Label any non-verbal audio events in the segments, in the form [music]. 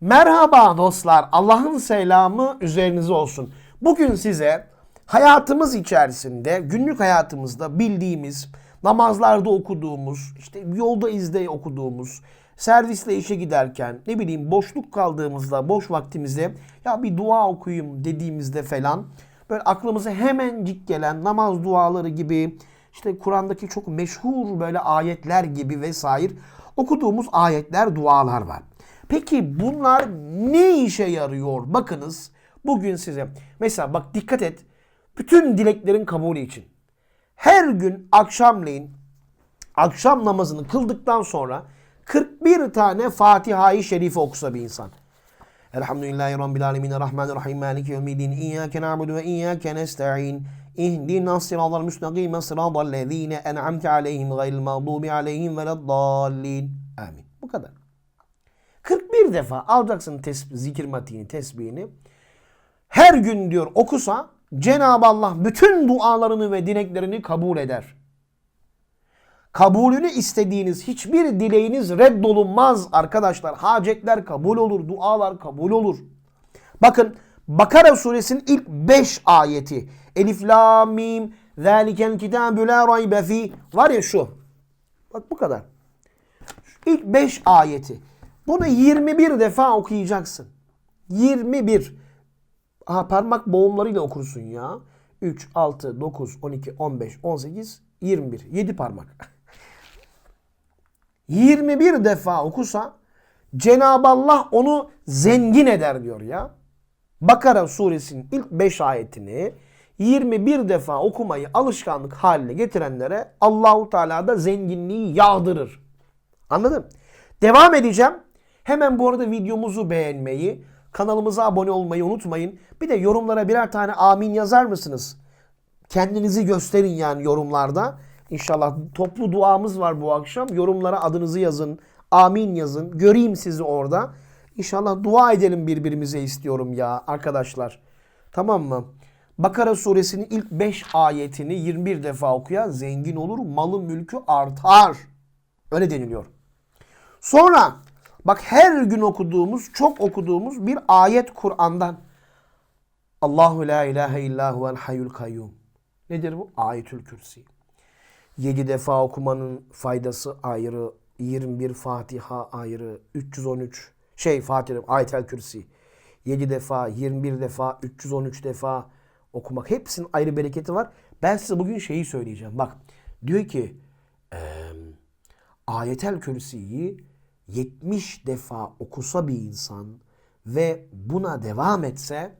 Merhaba dostlar. Allah'ın selamı üzerinize olsun. Bugün size hayatımız içerisinde, günlük hayatımızda bildiğimiz, namazlarda okuduğumuz, işte yolda izle okuduğumuz, servisle işe giderken, ne bileyim boşluk kaldığımızda, boş vaktimizde ya bir dua okuyayım dediğimizde falan böyle aklımıza hemencik gelen namaz duaları gibi, işte Kur'an'daki çok meşhur böyle ayetler gibi vesaire okuduğumuz ayetler, dualar var. Peki bunlar ne işe yarıyor? Bakınız bugün size mesela bak dikkat et. Bütün dileklerin kabulü için. Her gün akşamleyin akşam namazını kıldıktan sonra 41 tane Fatiha-i Şerife okusa bir insan. Elhamdülillahi Rabbil Alemin Rahmanirrahim Maliki Yevmiddin İyyâke na'budu ve İyyâke nesta'in İhdina sıratal müstakime sıratal lezîne en'amte aleyhim gayril mağdubi aleyhim veleddallin. Amin. Bu kadar. 41 defa alacaksın tesbih, zikir matiğini, tesbihini. Her gün diyor okusa Cenab-ı Allah bütün dualarını ve dileklerini kabul eder. Kabulünü istediğiniz hiçbir dileğiniz reddolunmaz arkadaşlar. Hacetler kabul olur, dualar kabul olur. Bakın Bakara suresinin ilk 5 ayeti. Elif, la, mim, zâlikel kitâbü la raybe fî. Var ya şu. Bak bu kadar. İlk 5 ayeti. Bunu 21 defa okuyacaksın. 21. Aha parmak boğumlarıyla okursun ya. 3, 6, 9, 12, 15, 18, 21. 7 parmak. [laughs] 21 defa okusa Cenab-ı Allah onu zengin eder diyor ya. Bakara suresinin ilk 5 ayetini 21 defa okumayı alışkanlık haline getirenlere Allahu Teala da zenginliği yağdırır. Anladın? Devam edeceğim. Hemen bu arada videomuzu beğenmeyi, kanalımıza abone olmayı unutmayın. Bir de yorumlara birer tane amin yazar mısınız? Kendinizi gösterin yani yorumlarda. İnşallah toplu duamız var bu akşam. Yorumlara adınızı yazın, amin yazın. Göreyim sizi orada. İnşallah dua edelim birbirimize istiyorum ya arkadaşlar. Tamam mı? Bakara suresinin ilk 5 ayetini 21 defa okuyan zengin olur, malı mülkü artar. Öyle deniliyor. Sonra bak her gün okuduğumuz, çok okuduğumuz bir ayet Kur'an'dan. Allahu la ilahe illa huvel hayyul kayyum. Nedir bu? Ayetül Kürsi. 7 defa okumanın faydası ayrı, 21 Fatiha ayrı, 313 şey Fatiha Ayetel Kürsi. 7 defa, 21 defa, 313 defa okumak. Hepsinin ayrı bereketi var. Ben size bugün şeyi söyleyeceğim. Bak diyor ki eee Ayetel Kürsi'yi 70 defa okusa bir insan ve buna devam etse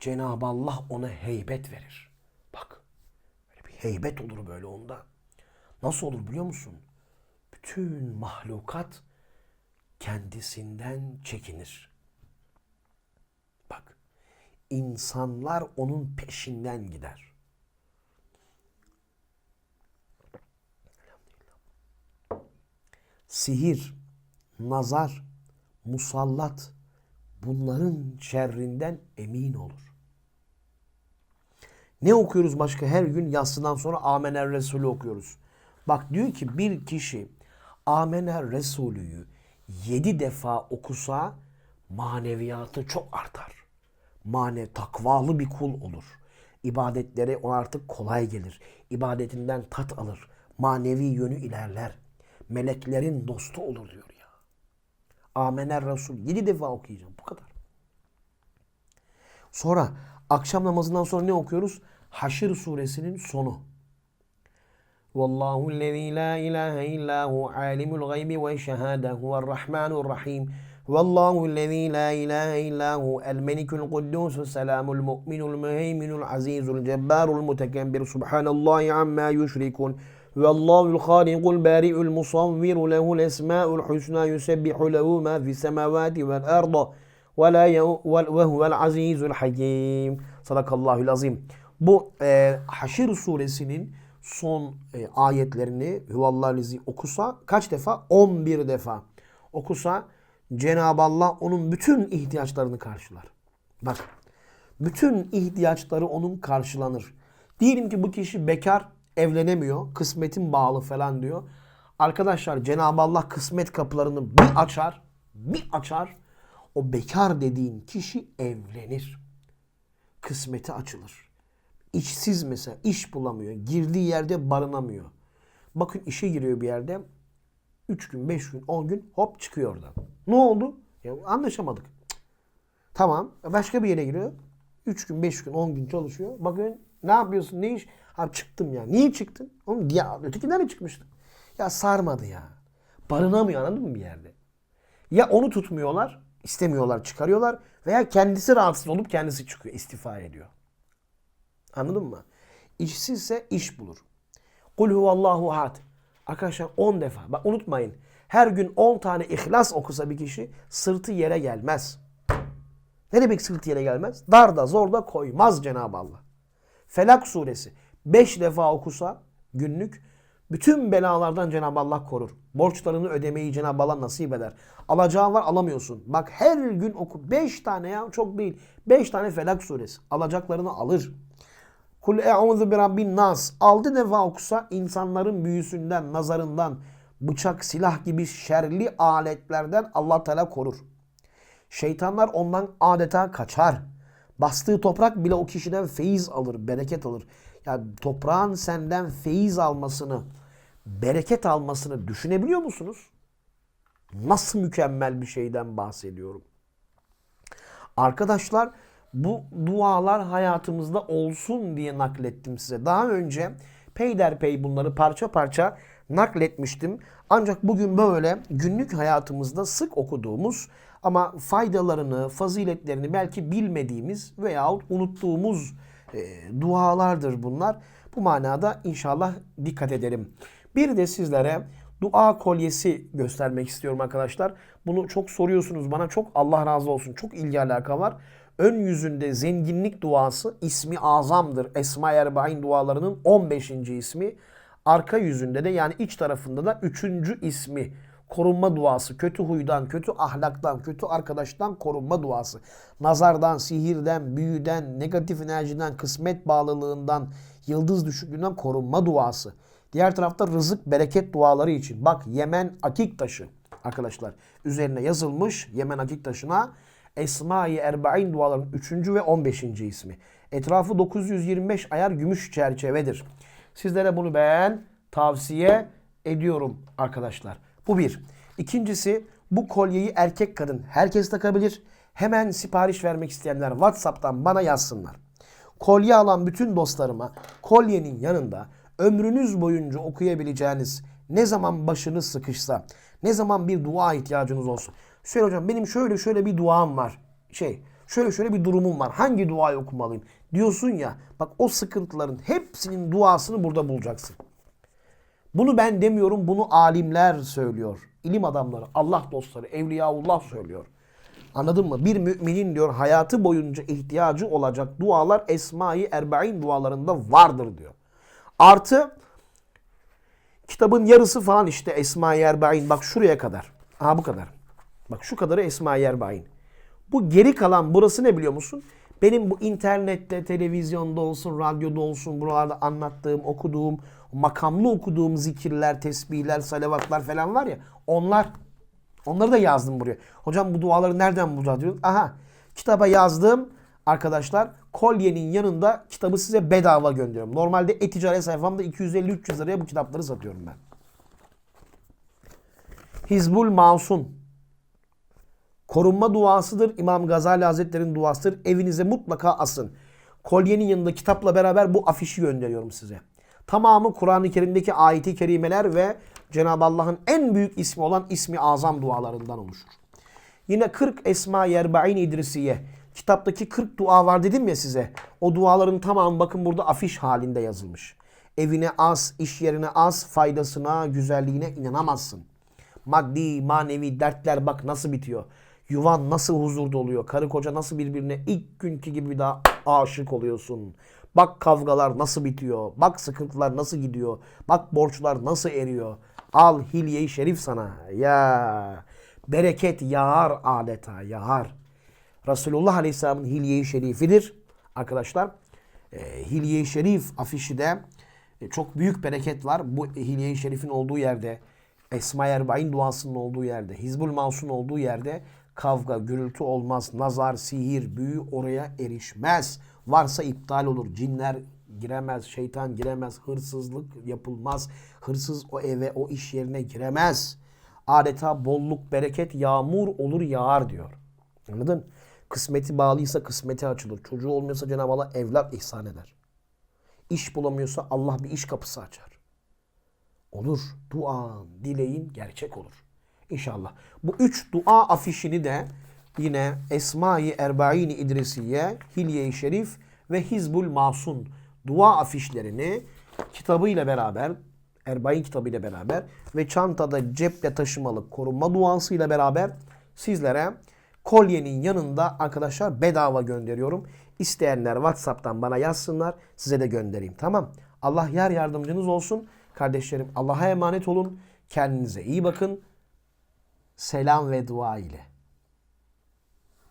Cenab-ı Allah ona heybet verir. Bak böyle bir heybet olur böyle onda. Nasıl olur biliyor musun? Bütün mahlukat kendisinden çekinir. Bak insanlar onun peşinden gider. sihir, nazar, musallat bunların şerrinden emin olur. Ne okuyoruz başka? Her gün yatsıdan sonra Amener Resulü okuyoruz. Bak diyor ki bir kişi Amener Resulü'yü yedi defa okusa maneviyatı çok artar. Mane takvalı bir kul olur. İbadetleri ona artık kolay gelir. İbadetinden tat alır. Manevi yönü ilerler meleklerin dostu olur diyor ya. Amener Resul. Yedi defa okuyacağım. Bu kadar. Sonra akşam namazından sonra ne okuyoruz? Haşr suresinin sonu. Vallahu lezî la ilahe illahu alimul gaybi ve şehâde huvel rahmanur rahim. Vallahu lezî la ilahe illahu el melikul kuddusus selamul mu'minul müheyminul azizul cebbarul mutekebbir. Vallahu al-Halikul Bari'ul Musavvir lehu'l Esma'ul Husna yusabbihu lehu ma fi's semawati vel arda ve la ve huvel Azizul Hakim. Sadakallahu'l Azim. Bu e, Haşir suresinin son e, ayetlerini huvallahlizi okusa kaç defa? 11 defa okusa Cenab-ı Allah onun bütün ihtiyaçlarını karşılar. Bak bütün ihtiyaçları onun karşılanır. Diyelim ki bu kişi bekar evlenemiyor. Kısmetin bağlı falan diyor. Arkadaşlar Cenab-ı Allah kısmet kapılarını bir açar, bir açar. O bekar dediğin kişi evlenir. Kısmeti açılır. İşsiz mesela iş bulamıyor. Girdiği yerde barınamıyor. Bakın işe giriyor bir yerde. 3 gün, 5 gün, 10 gün hop çıkıyor oradan. Ne oldu? Ya anlaşamadık. Tamam. Başka bir yere giriyor. 3 gün, 5 gün, 10 gün çalışıyor. Bakın ne yapıyorsun? Ne iş? Abi çıktım ya. Niye çıktın? Oğlum ya ötekinden de çıkmıştı. Ya sarmadı ya. Barınamıyor anladın mı bir yerde? Ya onu tutmuyorlar, istemiyorlar, çıkarıyorlar veya kendisi rahatsız olup kendisi çıkıyor, istifa ediyor. Anladın mı? İşsizse iş bulur. Kul huvallahu ahad. Arkadaşlar 10 defa. Bak unutmayın. Her gün 10 tane ihlas okusa bir kişi sırtı yere gelmez. Ne demek sırtı yere gelmez? Darda zorda koymaz Cenab-ı Allah. Felak suresi 5 defa okusa günlük bütün belalardan Cenab-ı Allah korur. Borçlarını ödemeyi Cenab-ı Allah nasip eder. Alacağın var alamıyorsun. Bak her gün oku. 5 tane ya çok değil. 5 tane Felak suresi. Alacaklarını alır. Kul e'udhu bi rabbin nas. 6 defa okusa insanların büyüsünden, nazarından, bıçak, silah gibi şerli aletlerden Allah Teala korur. Şeytanlar ondan adeta kaçar. Bastığı toprak bile o kişiden feyiz alır, bereket alır. Yani toprağın senden feyiz almasını, bereket almasını düşünebiliyor musunuz? Nasıl mükemmel bir şeyden bahsediyorum. Arkadaşlar bu dualar hayatımızda olsun diye naklettim size. Daha önce peyderpey bunları parça parça nakletmiştim. Ancak bugün böyle günlük hayatımızda sık okuduğumuz ama faydalarını, faziletlerini belki bilmediğimiz veyahut unuttuğumuz e, dualardır bunlar. Bu manada inşallah dikkat edelim. Bir de sizlere dua kolyesi göstermek istiyorum arkadaşlar. Bunu çok soruyorsunuz bana. Çok Allah razı olsun. Çok ilgi alaka var. Ön yüzünde zenginlik duası ismi azamdır. Esma-i Erbain dualarının 15. ismi. Arka yüzünde de yani iç tarafında da 3. ismi. Korunma duası. Kötü huydan, kötü ahlaktan, kötü arkadaştan korunma duası. Nazardan, sihirden, büyüden, negatif enerjiden, kısmet bağlılığından, yıldız düşüklüğünden korunma duası. Diğer tarafta rızık, bereket duaları için. Bak Yemen akik taşı arkadaşlar. Üzerine yazılmış Yemen akik taşına Esma-i Erba'in dualarının 3. ve 15. ismi. Etrafı 925 ayar gümüş çerçevedir. Sizlere bunu ben tavsiye ediyorum arkadaşlar. Bu bir. İkincisi bu kolyeyi erkek kadın herkes takabilir. Hemen sipariş vermek isteyenler WhatsApp'tan bana yazsınlar. Kolye alan bütün dostlarıma kolyenin yanında ömrünüz boyunca okuyabileceğiniz ne zaman başınız sıkışsa, ne zaman bir dua ihtiyacınız olsun. Söyle hocam benim şöyle şöyle bir duam var. Şey, şöyle şöyle bir durumum var. Hangi duayı okumalıyım? Diyorsun ya, bak o sıkıntıların hepsinin duasını burada bulacaksın. Bunu ben demiyorum, bunu alimler söylüyor. İlim adamları, Allah dostları, evliyaullah söylüyor. Anladın mı? Bir müminin diyor hayatı boyunca ihtiyacı olacak dualar Esma-i Erbain dualarında vardır diyor. Artı kitabın yarısı falan işte Esma-i Erbain bak şuraya kadar. Aha bu kadar. Bak şu kadarı Esma-i Erbain. Bu geri kalan burası ne biliyor musun? Benim bu internette, televizyonda olsun, radyoda olsun, buralarda anlattığım, okuduğum, makamlı okuduğum zikirler, tesbihler, salavatlar falan var ya. Onlar. Onları da yazdım buraya. Hocam bu duaları nereden bulacağız diyor. Aha. Kitaba yazdım arkadaşlar. Kolyenin yanında kitabı size bedava gönderiyorum. Normalde e-ticaret sayfamda 250-300 liraya bu kitapları satıyorum ben. Hizbul Masun. Korunma duasıdır. İmam Gazali Hazretleri'nin duasıdır. Evinize mutlaka asın. Kolyenin yanında kitapla beraber bu afişi gönderiyorum size. Tamamı Kur'an-ı Kerim'deki ayeti kerimeler ve Cenab-ı Allah'ın en büyük ismi olan ismi azam dualarından oluşur. Yine 40 Esma Yerbain İdrisiye. Kitaptaki 40 dua var dedim ya size. O duaların tamamı bakın burada afiş halinde yazılmış. Evine az, iş yerine az, faydasına, güzelliğine inanamazsın. Maddi, manevi dertler bak nasıl bitiyor. Yuvan nasıl huzur doluyor. Karı koca nasıl birbirine ilk günkü gibi daha aşık oluyorsun. Bak kavgalar nasıl bitiyor. Bak sıkıntılar nasıl gidiyor. Bak borçlar nasıl eriyor. Al hilye-i şerif sana. Ya bereket yağar adeta yağar. Resulullah Aleyhisselam'ın hilye-i şerifidir. Arkadaşlar e, hilye-i şerif afişi de e, çok büyük bereket var. Bu hilye-i şerifin olduğu yerde Esma Erbain duasının olduğu yerde, Hizbul Mansun olduğu yerde Kavga, gürültü olmaz. Nazar, sihir, büyü oraya erişmez. Varsa iptal olur. Cinler giremez, şeytan giremez, hırsızlık yapılmaz. Hırsız o eve, o iş yerine giremez. Adeta bolluk, bereket, yağmur olur yağar diyor. Anladın? Kısmeti bağlıysa kısmeti açılır. Çocuğu olmuyorsa Cenab-ı Allah evlat ihsan eder. İş bulamıyorsa Allah bir iş kapısı açar. Olur. Duan, dileğin gerçek olur. İnşallah. Bu üç dua afişini de yine Esma-i Erbain-i İdrisiye, Hilye-i Şerif ve Hizbul Masun dua afişlerini kitabıyla beraber, Erbain kitabıyla beraber ve çantada ceple taşımalı korunma duasıyla beraber sizlere kolyenin yanında arkadaşlar bedava gönderiyorum. İsteyenler WhatsApp'tan bana yazsınlar. Size de göndereyim. Tamam. Allah yar yardımcınız olsun. Kardeşlerim Allah'a emanet olun. Kendinize iyi bakın. Selam ve dua ile.